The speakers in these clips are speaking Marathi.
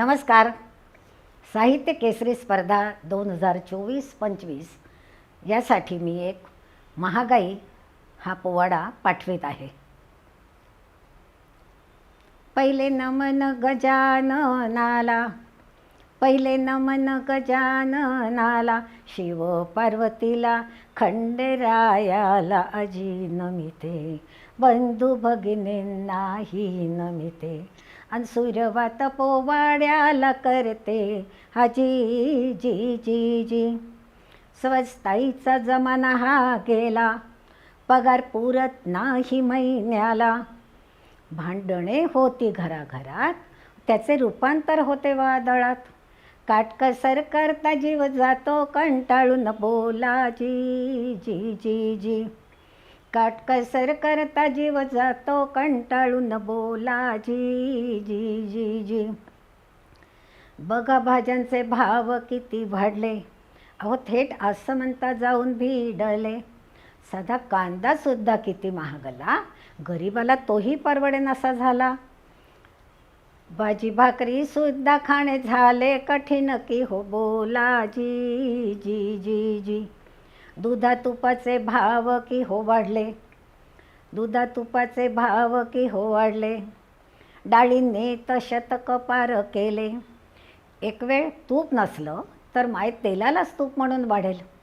नमस्कार. साहित्य केसरी स्पर्धा दोन हजार चोवीस पंचवीस यासाठी मी एक महागाई हा पोवाडा पाठवित आहे. पहिले नमन गजाननाला पहिले नमन गजाननाला शिव पार्वतीला खंडरायाला अजी नमिते बंधू भगिनींनाही नमिते आणि सुरवात पोवाड्याला करते. हाजी जी जी जी. स्वस्ताईचा जमाना हा गेला. पगार पुरत नाही महिन्याला. भांडणे होती घराघरात. त्याचे रूपांतर होते वादळात. काटकसर करता जीव जातो कंटाळून बोला जी जी जी जी. काटकसर करता जीव जातो कंटाळून बोला जी जी जी जी. बघा भाज्यांचे भाव किती वाढले. अहो थेट असं म्हणता जाऊन भिडले. साधा कांदासुद्धा किती महागला. गरिबाला तोही परवडेनासा झाला. भाजी भाकरी सुद्धा खाणे झाले. कठीण की हो बोला जी जी जी जी. दुधा तुपाचे भाव की हो वाढले? दुधा तुपाचे भाव की हो वाढले? डाळींनी तर शतक पार केले. एक वेळ तूप नसलं तर माय तेलालाच तूप म्हणून वाढेल.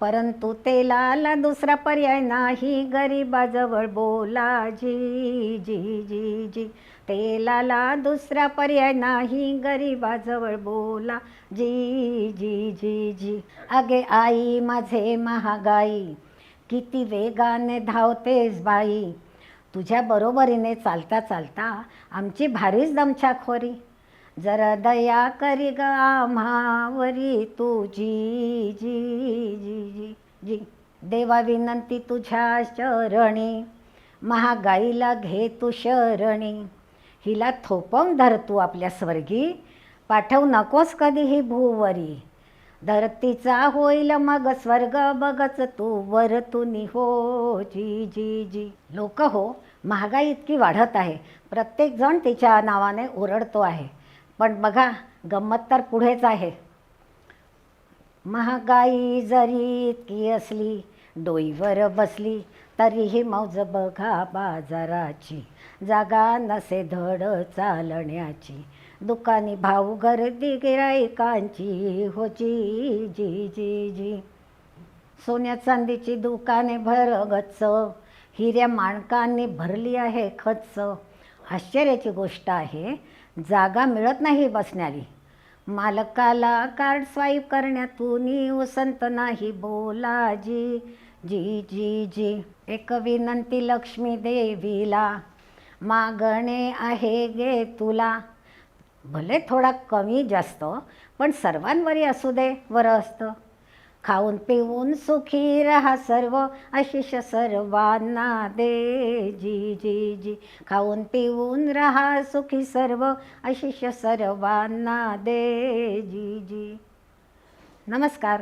परंतु तेलाला दुसरा पर्याय नाही. गरिबाजवळ बोला. जी जी जी जी. तेलाला दुसरा पर्याय नाही. गरिबाजवळ बोला. जी जी जी जी. अगे आई माझे महागाई. किती वेगाने धावतेस बाई. तुझ्या बरोबरीने चालता चालता आमची भारीच दमछाखोरी जरा दया करी ग आम्हावरी तुझी जी जी जी जी. देवा विनंती तुझ्या शरणी महागाईला घे तू शरणी. हिला थोपवून धर तू आपल्या स्वर्गी पाठवू नकोस कधी ही भूवरी. धरतीचा होईल मग स्वर्ग बघच तू वर तू हो जी जी जी. लोक हो महागाई इतकी वाढत आहे. प्रत्येकजण तिच्या नावाने ओरडतो आहे. पण बघा गंमत तर पुढेच आहे. महागाई जरी इतकी असली डोईवर बसली तरीही मौज बघा बाजाराची. जागा नसे धड चालण्याची. दुकानी भाऊ गर्दी गिरायकांची हो जी जी जी. जी सोन्या चांदीची दुकाने भर गच्च हिऱ्या माणकांनी भरली आहे खच्च. आश्चर्याची गोष्ट आहे जागा मिळत नाही बसण्याली. मालकाला कार्ड स्वाईप करण्यातून वसंत नाही बोला जी जी जी जी एक विनंती लक्ष्मी देवीला. मागणे आहे गे तुला. भले थोडा कमी जास्त पण सर्वांवरी असू दे बरं असतं. खाऊन पिऊन सुखी रहा सर्व आशिष सर्वांना दे. जी जी जी. खाऊन पिऊन रहा सुखी सर्व आशिष सर्वांना दे. जी जी. नमस्कार.